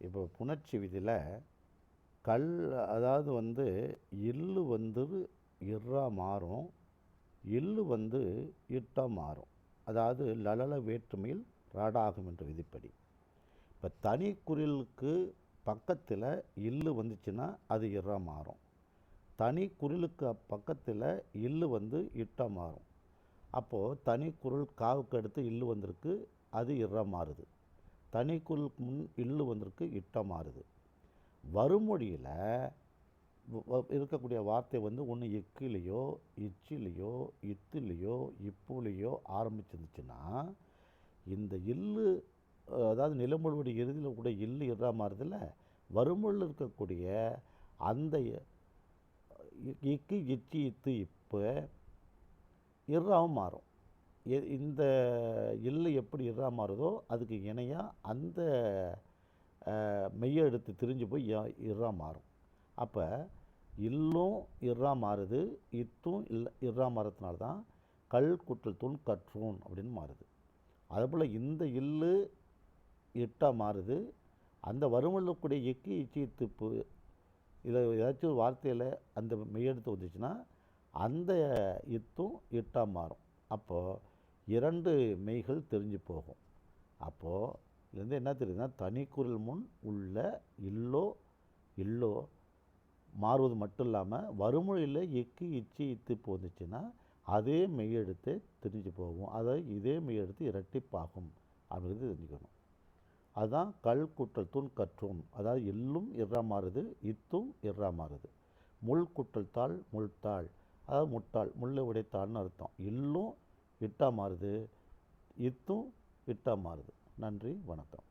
இப்போ புணர்ச்சி விதியில் கல் அதாவது வந்து இல்லு வந்து இர்ரா மாறும் இல்லு வந்து இட்டா மாறும். அதாவது லலல வேற்றுமையில் ராடாகும் என்ற விதிப்படி. இப்போ தனி குரிலுக்கு பக்கத்தில் இல்லு வந்துச்சுன்னா அது இர்ரா மாறும். தனி குரிலுக்கு பக்கத்தில் இல்லு வந்து இட்டா மாறும். அப்போது தனி குரல் காவுக்கு அடுத்து இல்லு வந்திருக்கு அது இர்ரா மாறுது. தனிக்குள் முன் இல்லு வந்திருக்கு இட்டா மாறுது. வருமொழியில் இருக்கக்கூடிய வார்த்தை வந்து ஒன்று இக்கிலேயோ இச்சிலேயோ இத்துலேயோ இப்புலேயோ ஆரம்பிச்சிருந்துச்சுன்னா இந்த இல்லு அதாவது நிலமொழியுடைய இறுதியில் கூட இல்லு இறா மாறுதில்ல. வருமொழியில் இருக்கக்கூடிய அந்த இக்கு இச்சி இத்து இப்போ இறாவும் மாறும். இந்த எள்ளு எப்படி இறா மாறுதோ அதுக்கு இணையாக அந்த மெய்யை எடுத்து திரிஞ்சு போய் இறா மாறும். அப்போ இல்லும் இறா மாறுது இத்தும் இல்லை இறா மாறதுனால தான் கல் குற்றல் தூண் கற்றூன் அப்படின்னு மாறுது. அதுபோல் இந்த இல்லு எட்டாக மாறுது. அந்த வறுமல்லக்கூடிய எக்கி இச்சி திப்பு இதை ஏதாச்சும் ஒரு வார்த்தையில் அந்த மெய்யெடுத்து வந்துச்சுன்னா அந்த இத்தும் எட்டாக மாறும். அப்போது இரண்டு மெய்கள் தெரிஞ்சு போகும். அப்போது இதுலேருந்து என்ன தெரியுதுன்னா தனிக்குரல் முன் உள்ள இல்லோ இல்லோ மாறுவது மட்டும் இல்லாமல் வறுமொழியில் எக்கு இச்சி இத்து போந்துச்சுன்னா அதே மெய்யெடுத்து தெரிஞ்சு போகும். அதை இதே மெய்யெடுத்து இரட்டிப்பாகும் அப்படிங்கிறது தெரிஞ்சுக்கணும். அதுதான் கல் குற்றல் தூண் கற்றோன். அதாவது எல்லும் இறா மாறுது இத்தும் இறா மாறுது. முள் குற்றல் தாள் முள்தாள் அதாவது முட்டாள் முள்ளை உடைத்தாள்னு அர்த்தம். இல்லும் இட்டா மாறுது இத்தும் இட்டா மாறுது. நன்றி வணக்கம்.